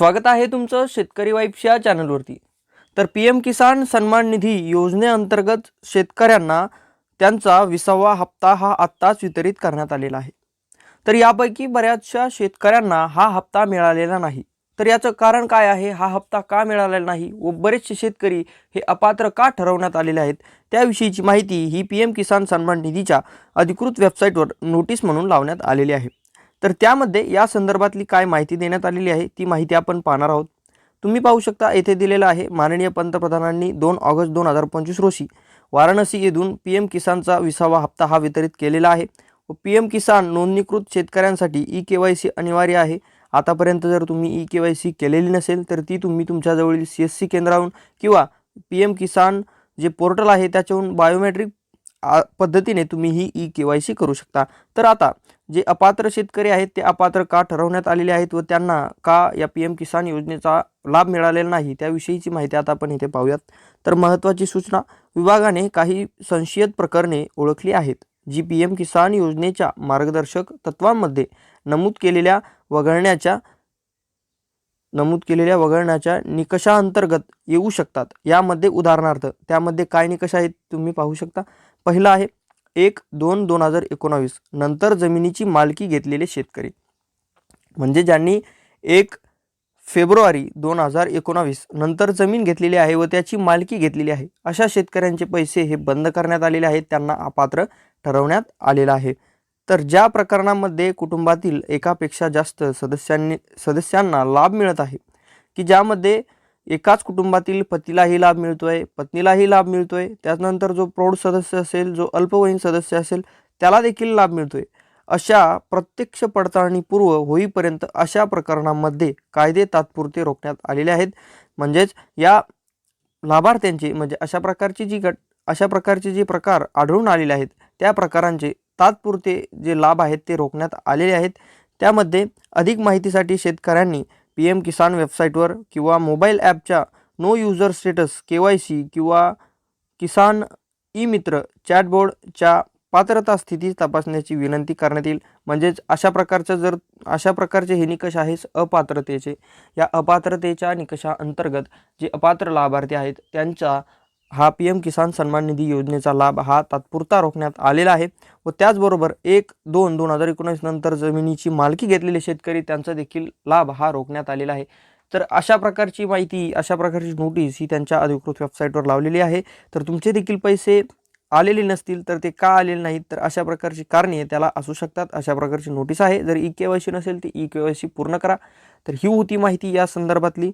स्वागत आहे तुमचं शेतकरी वाईफच्या या चॅनलवरती तर पी एम किसान सन्मान निधी योजनेअंतर्गत शेतकऱ्यांना त्यांचा विसावा हप्ता हा आत्ताच वितरित करण्यात आलेला आहे. तर यापैकी बऱ्याचशा शेतकऱ्यांना हा हप्ता मिळालेला नाही. तर याचं कारण काय आहे? हा हप्ता का मिळालेला नाही? व बरेचसे शेतकरी हे अपात्र का ठरवण्यात आलेले आहेत? त्याविषयीची माहिती ही पी एम किसान सन्मान निधीच्या अधिकृत वेबसाईटवर नोटीस म्हणून लावण्यात आलेली आहे. तर त्यामध्ये या संदर्भातली काय माहिती देण्यात आलेली आहे ती माहिती आपण पाहणार आहोत. तुम्ही पाहू शकता येथे दिलेलं आहे माननीय पंतप्रधानांनी दोन ऑगस्ट दोन हजार पंचवीस रोजी वाराणसी येथून पी एम किसानचा विसावा हप्ता हा वितरित केलेला आहे. व पी एम किसान नोंदणीकृत शेतकऱ्यांसाठी ई के वाय सी अनिवार्य आहे. आतापर्यंत जर तुम्ही ई के वाय सी केलेली नसेल तर ती तुम्ही तुमच्याजवळील सी एस सी केंद्रावरून किंवा पी एम किसान जे पोर्टल आहे त्याच्याहून बायोमेट्रिक पद्धतीने तुम्ही ही ई के वाय सी करू शकता. तर आता जे अपात्र शेतकरी आहेत ते अपात्र का ठरवण्यात आलेले आहेत व त्यांना का या पी एम किसान योजनेचा लाभ मिळालेला नाही त्याविषयीची माहिती आता आपण इथे पाहूयात. तर महत्त्वाची सूचना विभागाने काही संशयित प्रकरणे ओळखली आहेत जी पी एम किसान योजनेच्या मार्गदर्शक तत्वांमध्ये नमूद केलेल्या वगळण्याच्या नमूद केलेल्या वगळण्याच्या निकषांतर्गत येऊ शकतात. यामध्ये उदाहरणार्थ त्यामध्ये काय निकष आहेत तुम्ही पाहू शकता. पहिला आहे एक दोन दोन हजार एकोणावीस नंतर जमिनीची मालकी घेतलेले शेतकरी. म्हणजे ज्यांनी एक फेब्रुवारी दोन हजार एकोणावीस नंतर जमीन घेतलेली आहे व त्याची मालकी घेतलेली आहे अशा शेतकऱ्यांचे पैसे हे बंद करण्यात आलेले आहेत त्यांना अपात्र ठरवण्यात आलेलं आहे. तर ज्या प्रकरणामध्ये कुटुंबातील एकापेक्षा जास्त सदस्यांनी सदस्यांना लाभ मिळत आहे की ज्यामध्ये एकाच कुटुंबातील पतीलाही लाभ मिळतोय पत्नीलाही लाभ मिळतोय. त्यानंतर जो प्रौढ सदस्य असेल जो अल्पवयीन सदस्य असेल त्याला देखील लाभ मिळतोय. अशा प्रत्यक्ष पडताळणी पूर्व होईपर्यंत अशा प्रकरणांमध्ये कायदे तात्पुरते रोखण्यात आलेले आहेत. म्हणजेच या लाभार्थ्यांचे म्हणजे अशा प्रकारची जी गट अशा प्रकारचे जे प्रकार आढळून आलेले आहेत त्या प्रकारांचे तात्पुरते जे लाभ आहेत ते रोखण्यात आलेले आहेत. त्यामध्ये अधिक माहितीसाठी शेतकऱ्यांनी पी एम किसान वेबसाईटवर किंवा मोबाईल ॲपच्या no user status K Y C किंवा किसान ई मित्र चॅटबोर्डच्या पात्रता स्थिती तपासण्याची विनंती करण्यात येईल. म्हणजेच अशा प्रकारचं जर अशा प्रकारचे हे निकष आहेस अपात्रतेचे. या अपात्रतेच्या निकषाअंतर्गत जे अपात्र लाभार्थी आहेत त्यांचा हा पी एम किसान सन्मान निधी योजनेचा लाभ हा तात्पुरता रोखण्यात आलेला आहे व त्याचबरोबर एक दोन दोन हजार एकोणीस नंतर जमिनीची मालकी घेतलेले शेतकरी त्यांचा देखील लाभ हा रोखण्यात आलेला आहे. तर अशा प्रकारची माहिती अशा प्रकारची नोटीस ही त्यांच्या अधिकृत वेबसाईटवर लावलेली आहे. तर तुमचे देखील पैसे आलेले नसतील तर ते का आलेले नाहीत? तर अशा प्रकारची कारणे त्याला असू शकतात. अशा प्रकारची नोटीस आहे. जर ई के वाय सी नसेल तर ई के वाय सी पूर्ण करा. तर ही होती माहिती या संदर्भातली.